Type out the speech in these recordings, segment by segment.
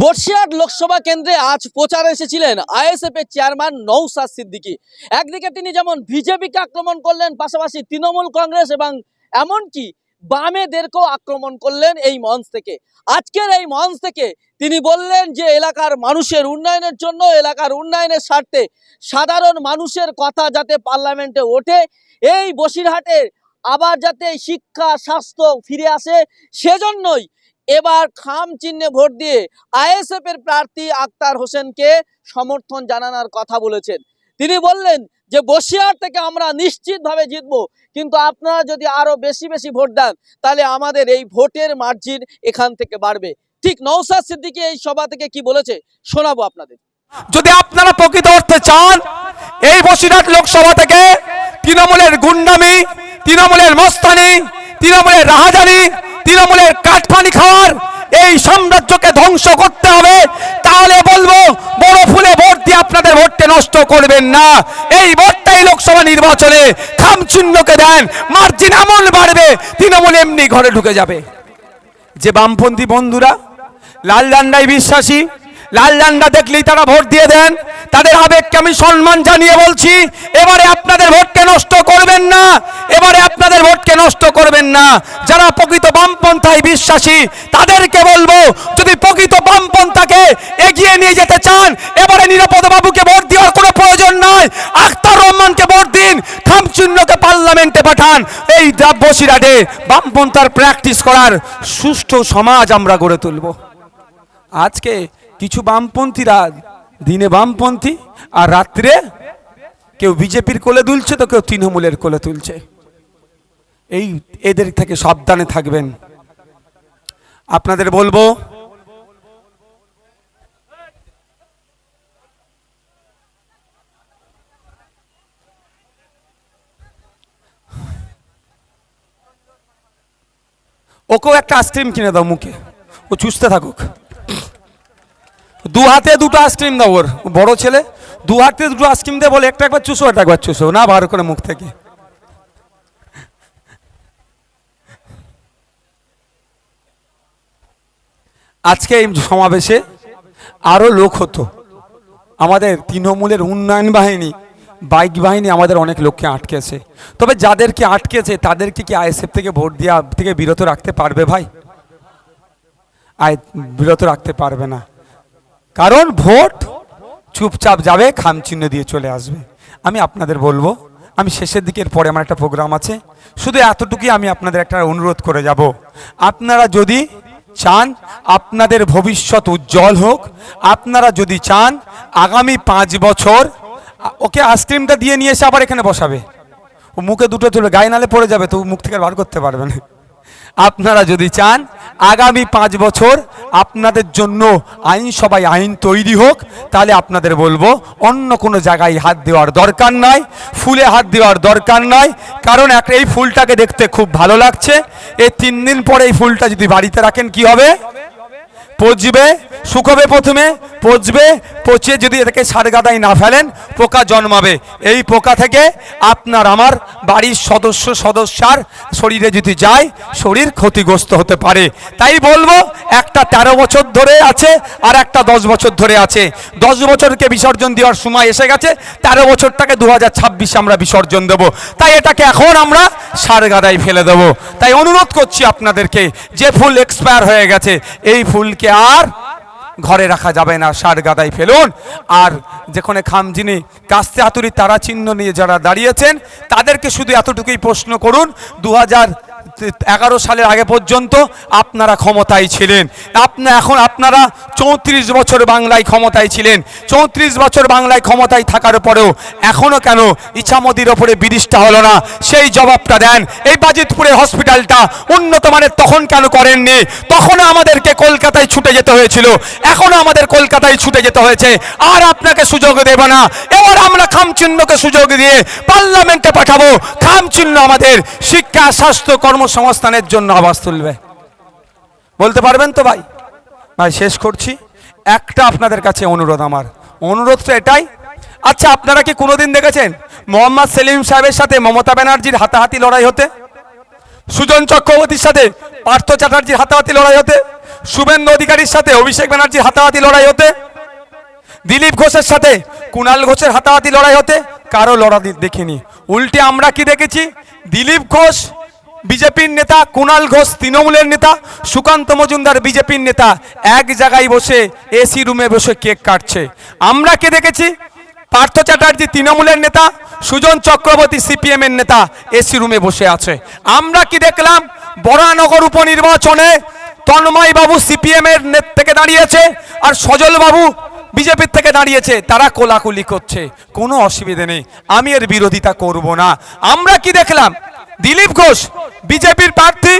বর্ষিয়াট লোকসভা কেন্দ্রে আজ প্রচারে এসেছিলেন আইএসএফ এর চেয়ারম্যান নৌসাদ সিদ্দিকী। একদিকে তিনি যেমন বিজেপিকে আক্রমণ করলেন, পাশাপাশি তৃণমূল কংগ্রেস এবং এমনকি বামেদেরকেও আক্রমণ করলেন এই মঞ্চ থেকে। আজকের এই মঞ্চ থেকে তিনি বললেন যে, এলাকার মানুষের উন্নয়নের জন্য, এলাকার উন্নয়নের স্বার্থে সাধারণ মানুষের কথা যাতে পার্লামেন্টে ওঠে, এই বসিরহাটের আবার যাতে শিক্ষা, স্বাস্থ্য ফিরে আসে, সেজন্যই এবার খাম চিহ্নে ভোট দিয়ে আইএসএফ এর প্রার্থী আক্তার হোসেনকে সমর্থন জানানোর কথা বলেছেন। তিনি বললেন যে, বসিরহাট থেকে আমরা নিশ্চিতভাবে জিতবো, কিন্তু আপনারা যদি আরও বেশি বেশি ভোট দেন, তাহলে আমাদের এই ভোটের মার্জিন এখান থেকে বাড়বে। ঠিক নৌসাদ সিদ্দিকী এই সভা থেকে কি বলেছে, শোনাবো আপনাদের। যদি আপনারা প্রকৃত অর্থে চান, এই বসিরহাট লোকসভা থেকে তৃণমূলের গুন্ডামি, তৃণমূলের মস্তানি, তৃণমূলের রাহাজানি তৃণমূলের কাঠপানি খাওয়ার এই সাম্রাজ্যকে ধ্বংস করতে হবে, তাহলে বলব, বড় ফুলে ভোট দিয়ে আপনাদের ভোটটা নষ্ট করবেন না। এই ভোটটাই লোকসভা নির্বাচনে খামচিহ্নকে দেন, মার্জিন এমন বাড়বে, তৃণমূল এমনি ঘরে ঢুকে যাবে। যে বামপন্থী বন্ধুরা, লাল ডান্ডায় বিশ্বাসী লাল ডান্ডা দেখলেই তারা ভোট দিয়ে দেন। তাদের আবেগকে আমি সম্মান জানিয়ে বলছি, এবারে আপনাদের ভোটকে নষ্ট করবেন না, এবারে আপনাদের ভোটকে নষ্ট করবেন না। যারা প্রকৃত বামপন্থায় বিশ্বাসী, তাদেরকে বলব, যদি প্রকৃত বামপন্থাকে এগিয়ে নিয়ে যেতে চান, এবারে নিরাপদ বাবুকে ভোট দেওয়ার কোনো প্রয়োজন নয় আখতার রহমানকে ভোট দিন, খামচিহ্নকে পার্লামেন্টে পাঠান। এই বসিরাটে বামপন্থার প্র্যাকটিস করার সুষ্ঠু সমাজ আমরা গড়ে তুলব। আজকে কিছু বামপন্থীরা, দিনে বামপন্থী আর রাত্রে কেউ বিজেপির কোলে তুলছে তো কেউ তৃণমূলের কোলে তুলছে। এই এদের থেকে সাবধানে থাকবেন। আপনাদের বলব, ওকেও একটা আইসক্রিম কিনে দাও মুখে। ও চুষতে থাকুক। দু হাতে দুটো আইসক্রিম দাও ওর, বড় ছেলে। দু হাতে দুটো আইসক্রিম দিয়ে বলে, একটা একবার চুষো, একটা একবার চুষো। না, বার করে মুখ থেকে। আজকে এই সমাবেশে আরও লোক হতো। আমাদের তৃণমূলের উন্নয়ন বাহিনী, বাইক বাহিনী আমাদের অনেক লোককে আটকেছে। তবে যাদেরকে আটকেছে, তাদেরকে কি আইএসএফ থেকে ভোট দেওয়া থেকে বিরত রাখতে পারবে ভাই? আয় বিরত রাখতে পারবে না। কারণ ভোট চুপচাপ যাবে খামচিহ্ন দিয়ে চলে আসবে। আমি আপনাদের বলব, আমি শেষের দিকের পরে আমার একটা প্রোগ্রাম আছে। শুধু এতটুকুই আমি আপনাদের একটা অনুরোধ করে যাব। আপনারা যদি চান আপনাদের ভবিষ্যৎ উজ্জ্বল হোক, আপনারা যদি চান আগামী পাঁচ বছর, ওকে আইসক্রিমটা দিয়ে নিয়ে এসে আবার এখানে বসাবে। ও মুখে দুটো চলে, গায়ে নালে পড়ে যাবে তো মুখ থেকে বার করতে পারবে না। আপনারা যদি চান, আগামী পাঁচ বছর আপনাদের জন্য আইনসভায় আইন তৈরি হোক, তাহলে আপনাদের বলব, অন্য কোনো জায়গায় হাত দেওয়ার দরকার নাই, ফুলে হাত দেওয়ার দরকার নাই, কারণ এক এই ফুলটাকে দেখতে খুব ভালো লাগছে। এই তিন দিন পরে এই ফুলটা যদি বাড়িতে রাখেন, কি হবে? পচবে, শুকোবে প্রথমে, পচবে পচে যদি এটাকে সার গাদায় না ফেলেন, পোকা জন্মাবে। এই পোকা থেকে আপনার আমার বাড়ির সদস্য, সদস্যার শরীরে যদি যায়, শরীর ক্ষতিগ্রস্ত হতে পারে। তাই বলব, একটা ১৩ বছর ধরে আছে আর একটা দশ বছর ধরে আছে। দশ বছরকে বিসর্জন দেওয়ার সময় এসে গেছে, তেরো বছরটাকে দু হাজার ছাব্বিশে আমরা বিসর্জন দেবো। তাই এটাকে এখন আমরা সার গাদায় ফেলে দেবো। তাই অনুরোধ করছি আপনাদেরকে, যে ফুল এক্সপায়ার হয়ে গেছে, এই ফুলকে আর ঘরে রাখা যাবে না সার গাদায় ফেলুন। আর যেখানে খামজিনি, কাস্তে হাতুড়ি তারা চিহ্ন নিয়ে যারা দাঁড়িয়েছেন, তাদেরকে শুধু এতটুকুই প্রশ্ন করুন, দু হাজার এগারো সালের আগে পর্যন্ত আপনারা ক্ষমতায় ছিলেন। আপনা, এখন আপনারা চৌত্রিশ বছর বাংলায় ক্ষমতায় ছিলেন। চৌত্রিশ বছর বাংলায় ক্ষমতায় থাকার পরেও এখনও কেন ইছামতির ওপরে ব্রিজটা হলো না? সেই জবাবটা দেন। এই বাজিতপুরে হসপিটালটা উন্নত মানের তখন কেন করেননি? তখনও আমাদেরকে কলকাতায় ছুটে যেতে হয়েছিল। এখনও আমাদের কলকাতায় ছুটে যেতে হয়েছে। আর আপনাকে সুযোগ দেব না। এবার আমরা খামচিহ্নকে সুযোগ দিয়ে পার্লামেন্টে পাঠাবো। খামচিহ্ন আমাদের শিক্ষা, স্বাস্থ্য কর্মসংস্থানের জন্য আবাস তুলবে। বলতে পারবেন তো ভাই? ভাই, শেষ করছি। একটা আপনাদের কাছে অনুরোধ আমার। অনুরোধটা এটাই। আচ্ছা আপনারা কি কোনোদিন দেখেছেন মোহাম্মদ সেলিম সাহেবের সাথে মমতা ব্যানার্জির হাতাহাতি লড়াই হতে? সুজন চক্রবর্তীর সাথে পার্থ চ্যাটার্জির হাতাহাতি লড়াই হতে? শুভেন্দু অধিকারীর সাথে অভিষেক ব্যানার্জির হাতাহাতি লড়াই হতে? দিলীপ ঘোষের সাথে কুণাল ঘোষের হাতাহাতি লড়াই হতে? কারও লড়াই দেখিনি। উল্টে আমরা কি দেখেছি? দিলীপ ঘোষ বিজেপির নেতা কুণাল ঘোষ, তৃণমূলের নেতা সুকান্ত মজুমদার বিজেপির নেতা এক জায়গায় বসে এসি রুমে বসে কেক কাটছে। আমরা কে দেখেছি? পার্থ চ্যাটার্জি তৃণমূলের নেতা, সুজন চক্রবর্তী সিপিএম এর নেতা এসি রুমে বসে আছে। আমরা কি দেখলাম? বরানগর উপনির্বাচনে তন্ময় বাবু সিপিএম এর নেত থেকে দাঁড়িয়েছে আর সজল বাবু বিজেপির থেকে দাঁড়িয়েছে। তারা কোলাকুলি করছে। কোনো অসুবিধে নেই। আমি এর বিরোধিতা করব না। আমরা কি দেখলাম? দিলীপ ঘোষ, বিজেপির প্রার্থী,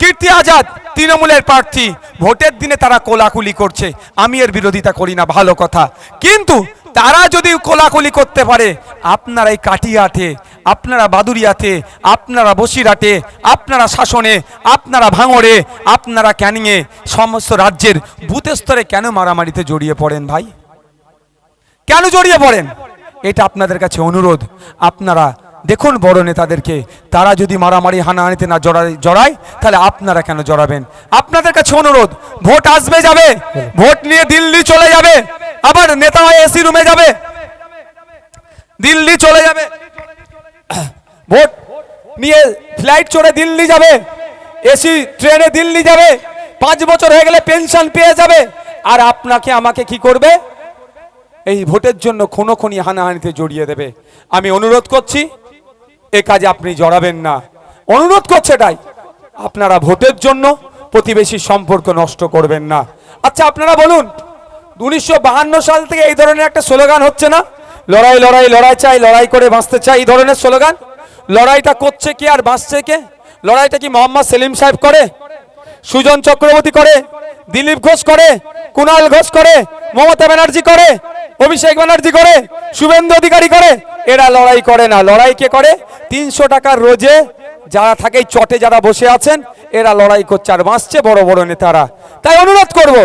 কীর্তি আজাদ, তৃণমূলের প্রার্থী। ভোটের দিনে তারা কোলাকুলি করছে। আমি এর বিরোধিতা করি না, ভালো কথা। কিন্তু তারা যদি কোলাকুলি করতে পারে, আপনারা এই কাটিয়াতে আপনারা বাদুরিয়াতে, আপনারা বসিরহাটে, আপনারা শাসনে, আপনারা ভাঙড়ে, আপনারা ক্যানিংয়ে, সমস্ত রাজ্যের বুথ স্তরে কেন মারামারিতে জড়িয়ে পড়েন ভাই? কেন জড়িয়ে পড়েন? এটা আপনাদের কাছে অনুরোধ। আপনারা দেখুন বড় নেতাদেরকে, তারা যদি মারামারি, হানাহানিতে না জড়ায় জড়ায়, তাহলে আপনারা কেন জড়াবেন? আপনাদের কাছে অনুরোধ, ভোট আসবে যাবে, ভোট নিয়ে দিল্লি চলে যাবে, আবার নেতা হয়ে এসি রুমে যাবে। দিল্লি চলে যাবে। ভোট নিয়ে ফ্লাইট চড়ে দিল্লি যাবে, এসি ট্রেনে দিল্লি যাবে, পাঁচ বছর হয়ে গেলে পেনশন পেয়ে যাবে, আর আপনাকে আমাকে কি করবে? এই ভোটের জন্য খুনো খুনি হানাহানিতে জড়িয়ে দেবে। আমি অনুরোধ করছি এ কাজে আপনি জড়াবেন না। অনুরোধ করছে এটাই। আপনারা ভোটের জন্য প্রতিবেশী সম্পর্ক নষ্ট করবেন না। আচ্ছা আপনারা বলুন, উনিশশো সাল থেকে এই ধরনের একটা স্লোগান হচ্ছে না? লড়াই লড়াই লড়াই চাই, লড়াই করে বাঁচতে চাই, এই ধরনের স্লোগান? লড়াইটা করছে কে আর বাঁচছে কে? লড়াইটা কি মোহাম্মদ সেলিম সাহেব করে? সুজন চক্রবর্তী করে? দিলীপ ঘোষ করে? কুণাল ঘোষ করে? মমতা ব্যানার্জি করে? অভিষেক ব্যানার্জি করে, শুভেন্দু অধিকারী করে, এরা লড়াই করে না। লড়াই কে করে? তিনশো টাকার রোজে যারা থাকে চটে যারা বসে আছেন, এরা লড়াই করছে আর বাঁচছে বড় বড় নেতারা। তাই অনুরোধ করব,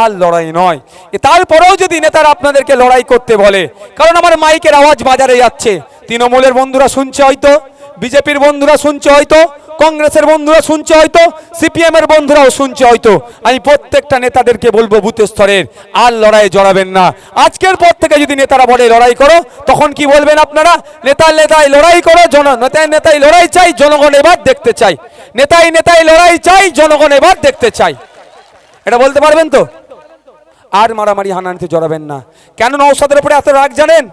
আর লড়াই নয়। তারপরেও যদি নেতারা আপনাদেরকে লড়াই করতে বলে, কারণ আমার মাইকের আওয়াজ বাজারে যাচ্ছে। তৃণমূলের বন্ধুরা শুনছে হয়তো। বিজেপির বন্ধুরা শুনছে হয়তো, কংগ্রেসের বন্ধুরা শুনছে হয়তো সিপিএম এর বন্ধুরাও শুনছে হয়তো। আমি প্রত্যেকটা নেতাদেরকে বলব বুথ স্তরের, আর লড়াই জড়াবেন না। আজকের পর থেকে যদি নেতারা বলে লড়াই করো, তখন কি বলবেন আপনারা? নেতার নেতাই লড়াই করো, জন নেতাই নেতাই লড়াই চাই, জনগণ এবার দেখতে চাই। নেতাই নেতাই লড়াই চাই, জনগণ এবার দেখতে চাই। এটা বলতে পারবেন তো? আর মারামারি হানানিতে জড়াবেন না। কেন নৌসাদের উপরে এত রাগ জানেন?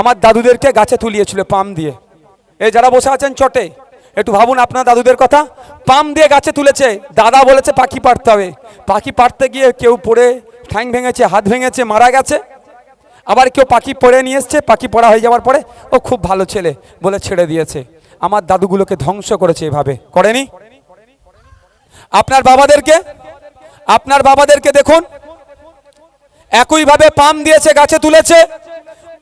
আমার দাদুদেরকে গাছে তুলিয়েছিল পাম দিয়ে। এই যারা বসে আছেন চটে, একটু ভাবুন আপনার দাদুদের কথা। পাম দিয়ে গাছে তুলেছে, দাদা বলেছে পাখি পাড়তে হবে। পাখি পাড়তে গিয়ে কেউ পড়ে, ঠ্যাং ভেঙেছে, হাত ভেঙেছে, মারা গেছে। আবার কেউ পাখি পড়ে নিয়ে এসছে, পাখি পড়া হয়ে যাওয়ার পরে, ও খুব ভালো ছেলে বলে ছেড়ে দিয়েছে। আমার দাদুগুলোকে ধ্বংস করেছে এভাবে। করেনি? আপনার বাবাদেরকে আপনার বাবাদেরকে দেখুন। একইভাবে পাম দিয়েছে, গাছে তুলেছে।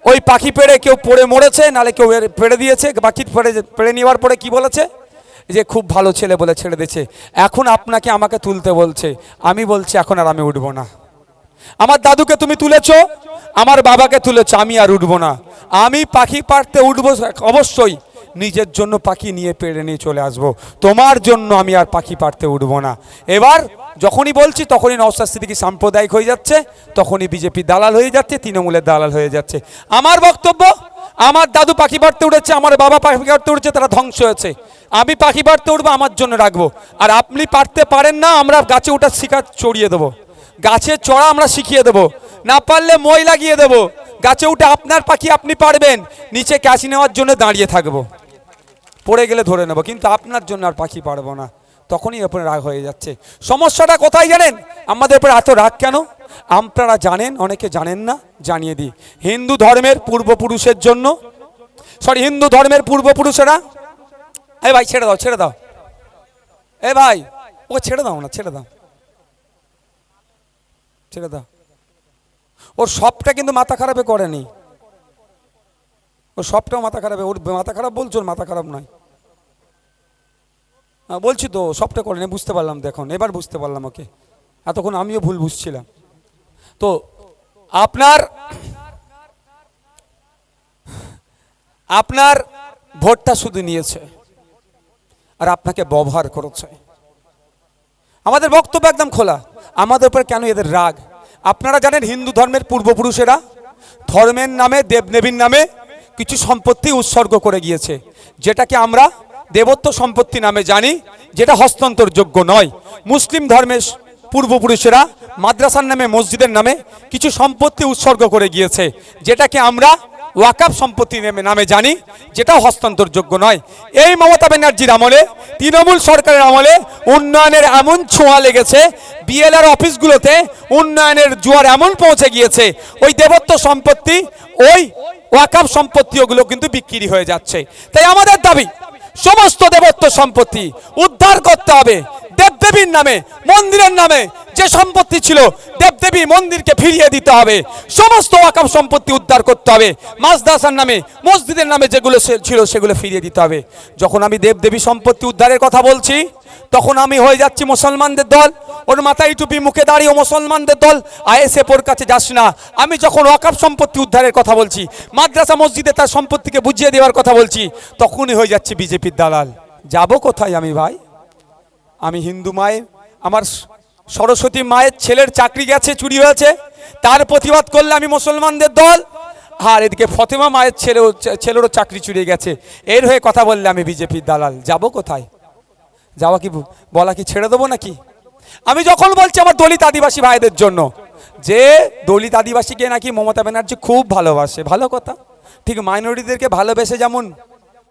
ওই পাখি পেড়ে কেউ পড়ে মরেছে, নালে কেউ পেড়ে দিয়েছে, পাখি পেড়ে পেড়ে নেওয়ার পরে কি বলেছে? যে খুব ভালো ছেলে বলে ছেড়ে দিয়েছে। এখন আপনাকে আমাকে তুলতে বলছে। আমি বলছি, এখন আর আমি উঠবো না। আমার দাদুকে তুমি তুলেছ, আমার বাবাকে তুলেছ, আমি আর উঠবো না। আমি পাখি পাড়তে উঠবো অবশ্যই। নিজের জন্য পাখি নিয়ে পেড়ে নিয়ে চলে আসব। তোমার জন্য আমি আর পাখি পাড়তে উঠবো না। এবার যখনই বলছি, তখনই নওসাদ সিদ্দিকী সাম্প্রদায়িক হয়ে যাচ্ছে, তখনই বিজেপি দালাল হয়ে যাচ্ছে, তৃণমূলের দালাল হয়ে যাচ্ছে। আমার বক্তব্য, আমার দাদু পাখি পাড়তে উঠেছে, আমার বাবা পাখি পাড়তে উঠেছে, তারা ধ্বংস হয়েছে। আমি পাখি পাড়তে উঠবো, আমার জন্য রাখব। আর আপনি পারতে পারেন না, আমরা গাছে ওঠার শিকার চড়িয়ে দেবো। গাছে চড়া আমরা শিখিয়ে দেবো। না পারলে মই লাগিয়ে দেবো। গাছে উঠে আপনার পাখি আপনি পারবেন নিচে ক্যাচি নেওয়ার জন্য দাঁড়িয়ে থাকব। পড়ে গেলে ধরে নেব, কিন্তু আপনার জন্য আর পাখি পারব না। তখনই ওপরে রাগ হয়ে যাচ্ছে। সমস্যাটা কোথায় জানেন? আমাদের উপরে এত রাগ কেন? আপনারা জানেন, অনেকে জানেন না, জানিয়ে দিই। হিন্দু ধর্মের পূর্বপুরুষের জন্য সরি হিন্দু ধর্মের পূর্বপুরুষেরা, এ ভাই, ছেড়ে দাও ছেড়ে দাও। এ ভাই ওকে ছেড়ে দাও না, ছেড়ে দাও। ছেড়ে দাও। ওর সবটা কিন্তু মাথা খারাপে করেনি। ও সবটাও মাথা খারাপ ওর মাথা খারাপ বলছো মাথা খারাপ নয়। হ্যাঁ, বলছি তো সবটা করেনি বুঝতে পারলাম দেখুন এবার বুঝতে পারলাম ওকে। এতক্ষণ আমিও ভুল বুঝছিলাম। তো আপনার আপনার ভোটটা শুধু নিয়েছে আর আপনাকে ব্যবহার করেছে। আমাদের বক্তব্য একদম খোলা। আমাদের উপর কেন এদের রাগ? আপনারা জানেন হিন্দু ধর্মের পূর্বপুরুষেরা ধর্মের নামে দেবদেবীর নামে কিছু সম্পত্তি উৎসর্গ করে গিয়েছে। যেটাকে আমরা দেবত্ব সম্পত্তি নামে জানি, যেটা হস্তান্তরযোগ্য নয়। মুসলিম ধর্মের পূর্বপুরুষেরা মাদ্রাসার নামে, মসজিদের নামে কিছু সম্পত্তি উৎসর্গ করে গিয়েছে, যেটাকে আমরা ওয়াকাফ সম্পত্তি নামে নামে জানি, যেটাও হস্তান্তরযোগ্য নয়। এই মমতা ব্যানার্জির আমলে, তৃণমূল সরকারের আমলে উন্নয়নের এমন ছোঁয়া লেগেছে, বিএলআর অফিসগুলোতে উন্নয়নের জোয়ার এমন পৌঁছে গিয়েছে, ওই দেবত্ব সম্পত্তি ওই ওয়াকাফ সম্পত্তি ওগুলো কিন্তু বিক্রি হয়ে যাচ্ছে। তাই আমাদের দাবি, সমস্ত দেবত্ব সম্পত্তি উদ্ধার করতে হবে দেবদেবীর নামে, মন্দিরের নামে। যে সম্পত্তি ছিল, দেবদেবী মন্দিরকে ফিরিয়ে দিতে হবে। সমস্ত ওয়াকাম সম্পত্তি উদ্ধার করতে হবে। মাসদাসার নামে, মসজিদের নামে যেগুলো ছিল, সেগুলো ফিরিয়ে দিতে হবে। যখন আমি দেবদেবী সম্পত্তি উদ্ধারের কথা বলছি, তখন আমি হয়ে যাচ্ছি মুসলমানদের দল। ওর মাথায় টুপি, মুখে দাঁড়িয়ে মুসলমানদের দল আইএসএফ ওর কাছে যাস না। আমি যখন ওয়াকাফ সম্পত্তি উদ্ধারের কথা বলছি, মাদ্রাসা মসজিদে তার সম্পত্তিকে বুঝিয়ে দেওয়ার কথা বলছি, তখনই হয়ে যাচ্ছে বিজেপির দালাল। যাব কোথায় আমি ভাই? আমি হিন্দু মায়ের, আমার সরস্বতী মায়ের ছেলের চাকরি গেছে, চুরি হয়েছে, তার প্রতিবাদ করলে আমি মুসলমানদের দল, আর এদিকে ফতেমা মায়ের ছেলেও ছেলেরও চাকরি চুরিয়ে গেছে। এর হয়ে কথা বললে আমি বিজেপির দালাল। যাব কোথায়? যাওয়া কি বলা কি ছেড়ে দেবো নাকি? আমি যখন বলছি আমার দলিত আদিবাসী ভাইদের জন্য, যে দলিত আদিবাসীকে নাকি মমতা ব্যানার্জি খুব ভালোবাসে, ভালো কথা, ঠিক মাইনরিটিদেরকে ভালোবেসে যেমন